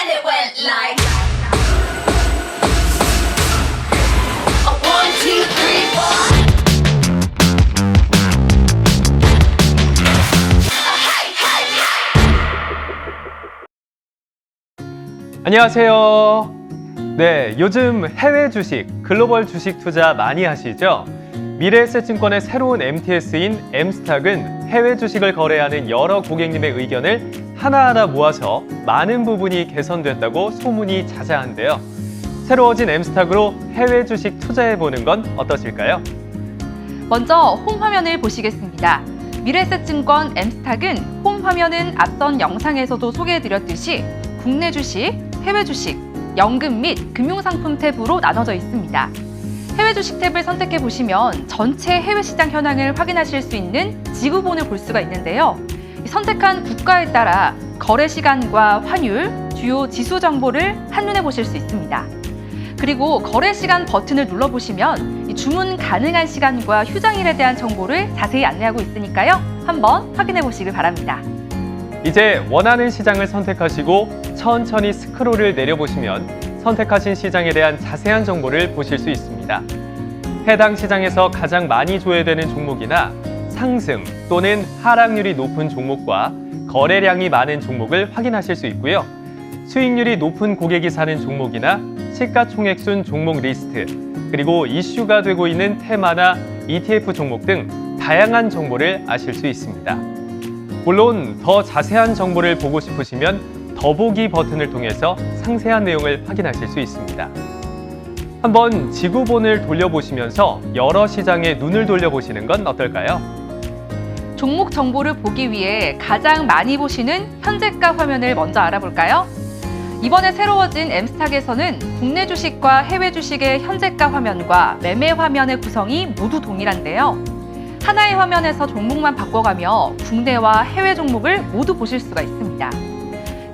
and it went like. One, two, three, four. 안녕하세요. 네, 요즘 해외 주식, 글로벌 주식 투자 많이 하시죠? 미래에셋증권의 새로운 MTS인 M스탁은 해외 주식을 거래하는 여러 고객님의 의견을 하나하나 모아서 많은 부분이 개선됐다고 소문이 자자한데요. 새로워진 M스탁으로 해외 주식 투자해보는 건 어떠실까요? 먼저 홈 화면을 보시겠습니다. 미래에셋증권 M스탁은 홈 화면은 앞선 영상에서도 소개해드렸듯이 국내 주식, 해외 주식, 연금 및 금융상품 탭으로 나눠져 있습니다. 해외 주식 탭을 선택해 보시면 전체 해외 시장 현황을 확인하실 수 있는 지구본을 볼 수가 있는데요. 이 선택한 국가에 따라 거래 시간과 환율, 주요 지수 정보를 한눈에 보실 수 있습니다. 그리고 거래 시간 버튼을 눌러보시면 이 주문 가능한 시간과 휴장일에 대한 정보를 자세히 안내하고 있으니까요. 한번 확인해 보시길 바랍니다. 이제 원하는 시장을 선택하시고 천천히 스크롤을 내려보시면 선택하신 시장에 대한 자세한 정보를 보실 수 있습니다. 해당 시장에서 가장 많이 조회되는 종목이나 상승 또는 하락률이 높은 종목과 거래량이 많은 종목을 확인하실 수 있고요. 수익률이 높은 고객이 사는 종목이나 시가총액순 종목 리스트, 그리고 이슈가 되고 있는 테마나 ETF 종목 등 다양한 정보를 아실 수 있습니다. 물론 더 자세한 정보를 보고 싶으시면 더보기 버튼을 통해서 상세한 내용을 확인하실 수 있습니다. 한번 지구본을 돌려보시면서 여러 시장에 눈을 돌려보시는 건 어떨까요? 종목 정보를 보기 위해 가장 많이 보시는 현재가 화면을 먼저 알아볼까요? 이번에 새로워진 M스탁에서는 국내 주식과 해외 주식의 현재가 화면과 매매 화면의 구성이 모두 동일한데요. 하나의 화면에서 종목만 바꿔가며 국내와 해외 종목을 모두 보실 수가 있습니다.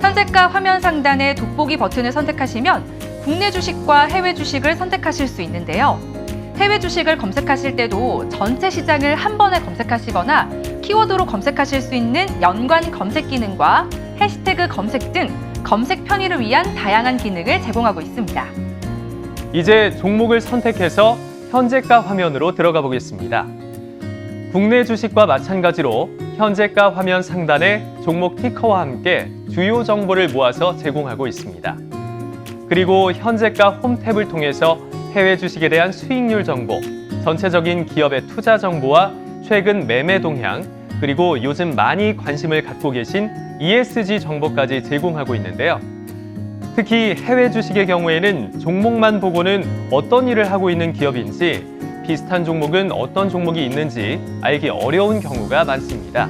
현재가 화면 상단의 돋보기 버튼을 선택하시면 국내 주식과 해외 주식을 선택하실 수 있는데요. 해외 주식을 검색하실 때도 전체 시장을 한 번에 검색하시거나 키워드로 검색하실 수 있는 연관 검색 기능과 해시태그 검색 등 검색 편의를 위한 다양한 기능을 제공하고 있습니다. 이제 종목을 선택해서 현재가 화면으로 들어가 보겠습니다. 국내 주식과 마찬가지로 현재가 화면 상단에 종목 티커와 함께 주요 정보를 모아서 제공하고 있습니다. 그리고 현재가 홈 탭을 통해서 해외 주식에 대한 수익률 정보, 전체적인 기업의 투자 정보와 최근 매매 동향, 그리고 요즘 많이 관심을 갖고 계신 ESG 정보까지 제공하고 있는데요. 특히 해외 주식의 경우에는 종목만 보고는 어떤 일을 하고 있는 기업인지 비슷한 종목은 어떤 종목이 있는지 알기 어려운 경우가 많습니다.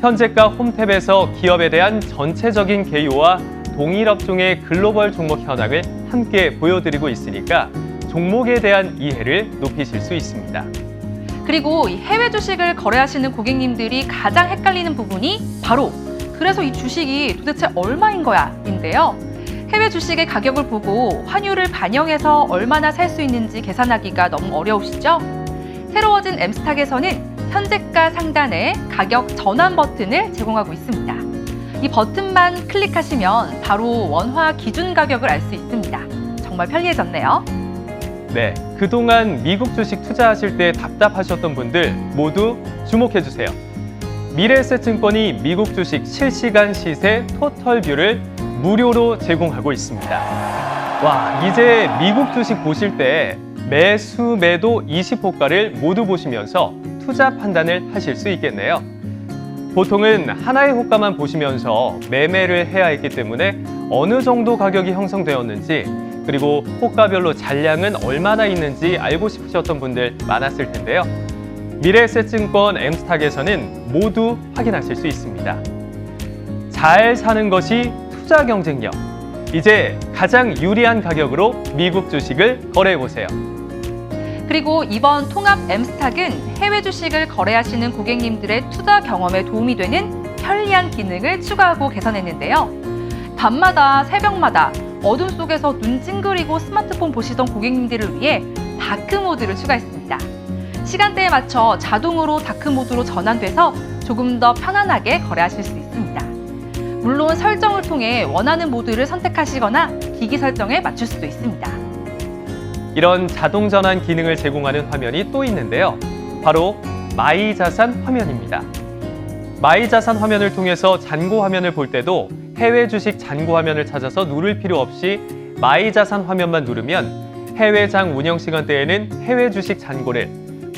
현재가 홈탭에서 기업에 대한 전체적인 개요와 동일 업종의 글로벌 종목 현황을 함께 보여드리고 있으니까 종목에 대한 이해를 높이실 수 있습니다. 그리고 이 해외 주식을 거래하시는 고객님들이 가장 헷갈리는 부분이 바로 그래서 이 주식이 도대체 얼마인 거야 인데요. 해외 주식의 가격을 보고 환율을 반영해서 얼마나 살 수 있는지 계산하기가 너무 어려우시죠? 새로워진 M스탁에서는 현재가 상단에 가격 전환 버튼을 제공하고 있습니다. 이 버튼만 클릭하시면 바로 원화 기준 가격을 알 수 있습니다. 정말 편리해졌네요. 네, 그동안 미국 주식 투자하실 때 답답하셨던 분들 모두 주목해 주세요. 미래에셋증권이 미국 주식 실시간 시세 토털뷰를 무료로 제공하고 있습니다. 와, 이제 미국 주식 보실 때 매수 매도 20호가를 모두 보시면서 투자 판단을 하실 수 있겠네요. 보통은 하나의 호가만 보시면서 매매를 해야 했기 때문에 어느 정도 가격이 형성되었는지 그리고 호가별로 잔량은 얼마나 있는지 알고 싶으셨던 분들 많았을 텐데요. 미래에셋증권 M스탁에서는 모두 확인하실 수 있습니다. 잘 사는 것이 투자 경쟁력. 이제 가장 유리한 가격으로 미국 주식을 거래해 보세요. 그리고 이번 통합 M스탁은 해외 주식을 거래하시는 고객님들의 투자 경험에 도움이 되는 편리한 기능을 추가하고 개선했는데요. 밤마다 새벽마다 어둠 속에서 눈 찡그리고 스마트폰 보시던 고객님들을 위해 다크 모드를 추가했습니다. 시간대에 맞춰 자동으로 다크 모드로 전환돼서 조금 더 편안하게 거래하실 수 있습니다. 물론 설정을 통해 원하는 모드를 선택하시거나 기기 설정에 맞출 수도 있습니다. 이런 자동 전환 기능을 제공하는 화면이 또 있는데요. 바로 마이 자산 화면입니다. 마이 자산 화면을 통해서 잔고 화면을 볼 때도 해외 주식 잔고 화면을 찾아서 누를 필요 없이 마이 자산 화면만 누르면 해외 장 운영 시간대에는 해외 주식 잔고를,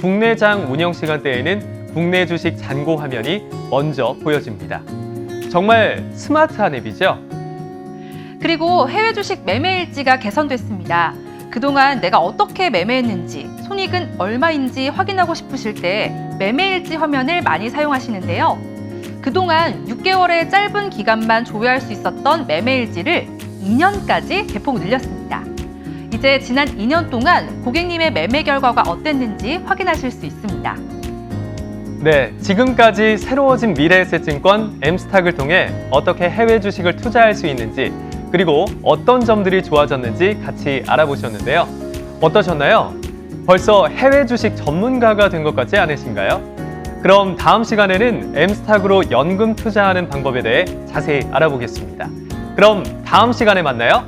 국내 장 운영 시간대에는 국내 주식 잔고 화면이 먼저 보여집니다. 정말 스마트한 앱이죠? 그리고 해외 주식 매매 일지가 개선됐습니다. 그동안 내가 어떻게 매매했는지, 손익은 얼마인지 확인하고 싶으실 때 매매 일지 화면을 많이 사용하시는데요. 그동안 6개월의 짧은 기간만 조회할 수 있었던 매매 일지를 2년까지 대폭 늘렸습니다. 이제 지난 2년 동안 고객님의 매매 결과가 어땠는지 확인하실 수 있습니다. 네, 지금까지 새로워진 미래에셋증권 엠스탁을 통해 어떻게 해외 주식을 투자할 수 있는지 그리고 어떤 점들이 좋아졌는지 같이 알아보셨는데요. 어떠셨나요? 벌써 해외 주식 전문가가 된 것 같지 않으신가요? 그럼 다음 시간에는 엠스탁으로 연금 투자하는 방법에 대해 자세히 알아보겠습니다. 그럼 다음 시간에 만나요.